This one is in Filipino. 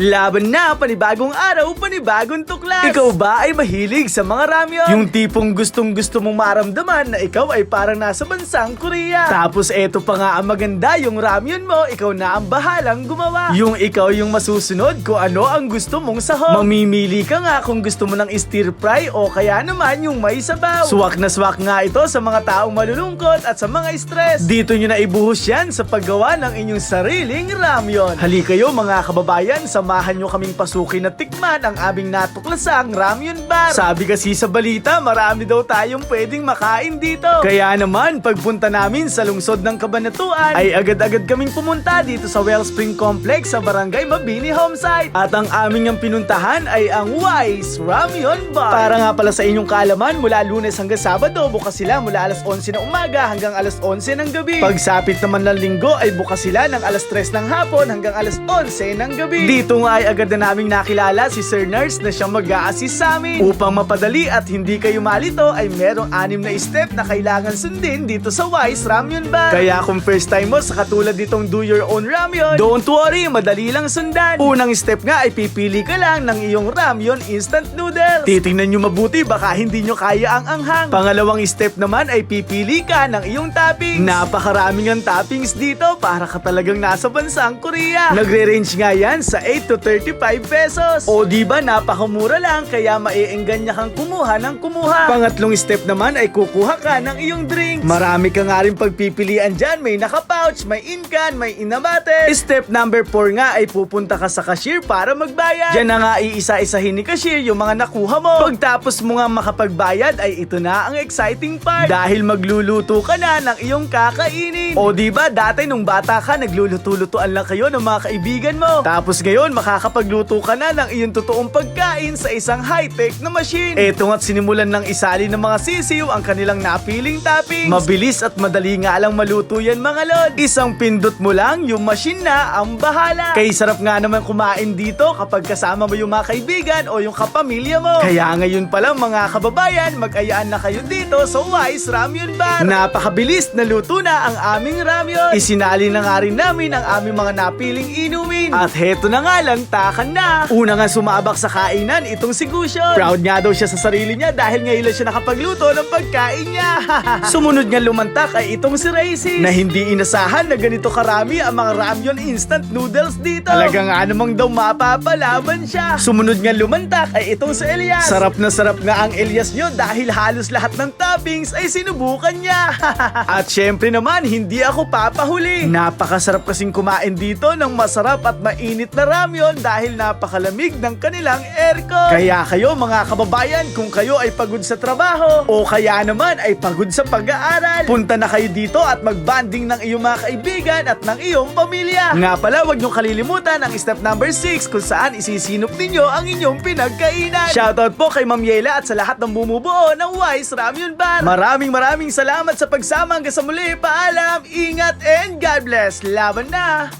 Laban na, panibagong araw, panibagong tuklas. Ikaw ba ay mahilig sa mga ramyon? Yung tipong gustong gusto mong maramdaman na ikaw ay parang nasa bansang Korea. Tapos eto pa nga ang maganda, yung ramyon mo, ikaw na ang bahalang gumawa. Yung ikaw yung masusunod kung ano ang gusto mong sahog. Mamimili ka nga kung gusto mo ng stir fry o kaya naman yung may sabaw. Swak na swak nga ito sa mga taong malulungkot at sa mga stress. Dito nyo na ibuhos yan sa paggawa ng inyong sariling ramyon. Hali kayo mga kababayan, samahan nyo kaming pasukin at tikman ang aming natuklasang ramyon bar. Sabi kasi sa balita, marami daw tayong pwedeng makain dito. Kaya naman, pagpunta namin sa lungsod ng Kabanatuan, ay agad-agad kaming pumunta dito sa Wellspring Complex sa Barangay Mabini Homesite. At ang aming ang pinuntahan ay ang Wise Ramyon Bar. Para nga pala sa inyong kaalaman, mula lunes hanggang sabado, bukas sila mula alas 11 na umaga hanggang alas 11 ng gabi. Pagsapit naman ng linggo ay bukas sila ng alas 3 ng hapon hanggang alas 11 ng gabi. Dito nga ay agad na naming nakilala si Sir Nurse na siyang mag-a-assist sa amin. Upang mapadali at hindi kayo malito ay merong anim na step na kailangan sundin dito sa Wise Ramyun Bar. Kaya kung first time mo sa katulad ditong do your own ramyun, don't worry, madali lang sundan. Unang step nga ay pipili ka lang ng iyong ramyun instant noodles. Titingnan nyo mabuti baka hindi nyo kaya ang anghang. Pangalawang step naman ay pipili ka ng iyong toppings. Napakaraming ang toppings dito para ka talagang nasa bansang Korea. Nagre-range nga yan sa 8 to 35 pesos. O di ba napakamura lang kaya maiengganya kang kumuha ng kumuha. Pangatlong step naman ay kukuha ka ng iyong drinks. Marami ka nga rin pagpipilian dyan. May naka-pouch, may in-can, may inabate. Step number 4 nga ay pupunta ka sa cashier para magbayad. Diyan na nga iisa-isahin ni cashier yung mga nakuha mo. Pagtapos mo nga makapagbayad ay ito na ang exciting part. Dahil magluluto ka na ng iyong kakainin. O di ba dati nung bata ka nagluluto-lutuan lang kayo ng mga kaibigan mo. Tapos ngayon makakapagluto ka na ng iyong totoong pagkain sa isang high-tech na machine. Eto nga't sinimulan ng isali ng mga sisiw ang kanilang napiling toppings. Mabilis at madali nga lang maluto yan mga lod. Isang pindot mo lang, yung machine na ang bahala. Kay sarap nga naman kumain dito kapag kasama mo yung mga kaibigan o yung kapamilya mo. Kaya ngayon pa lang mga kababayan, mag-ayaan na kayo dito sa Wise Ramyun Bar. Napakabilis na luto na ang aming ramyun. Isinali na nga rin namin ang aming mga napiling inumin. At heto na nga lang, takan na. Una nga sumabak sa kainan itong si Gushon. Proud nga daw siya sa sarili niya dahil ngayon lang siya nakapagluto ng pagkain niya. Sumunod nga lumantak ay itong si Racy na hindi inasahan na ganito karami ang mga ramyun instant noodles dito. Talaga nga namang daw mapapalaban siya. Sumunod nga lumantak ay itong si Elias. Sarap na sarap nga ang Elias nyo dahil halos lahat ng toppings ay sinubukan niya. at syempre naman, hindi ako papahuli. Napakasarap kasing kumain dito ng masarap at mainit na ramyon dahil napakalamig ng kanilang aircon. Kaya kayo mga kababayan, kung kayo ay pagod sa trabaho o kaya naman ay pagod sa pag-aaral, punta na kayo dito at magbanding ng iyong mga kaibigan at ng iyong pamilya. Nga pala, huwag niyong kalilimutan ang step number 6 kung saan isisinop ninyo ang inyong pinagkainan. Shoutout po kay Ma'am Yela at sa lahat ng bumubuo ng Wise Ramyun Bar. Maraming maraming salamat sa pagsama hanggang sa muli. Paalam, ingat, and God bless. Laban na!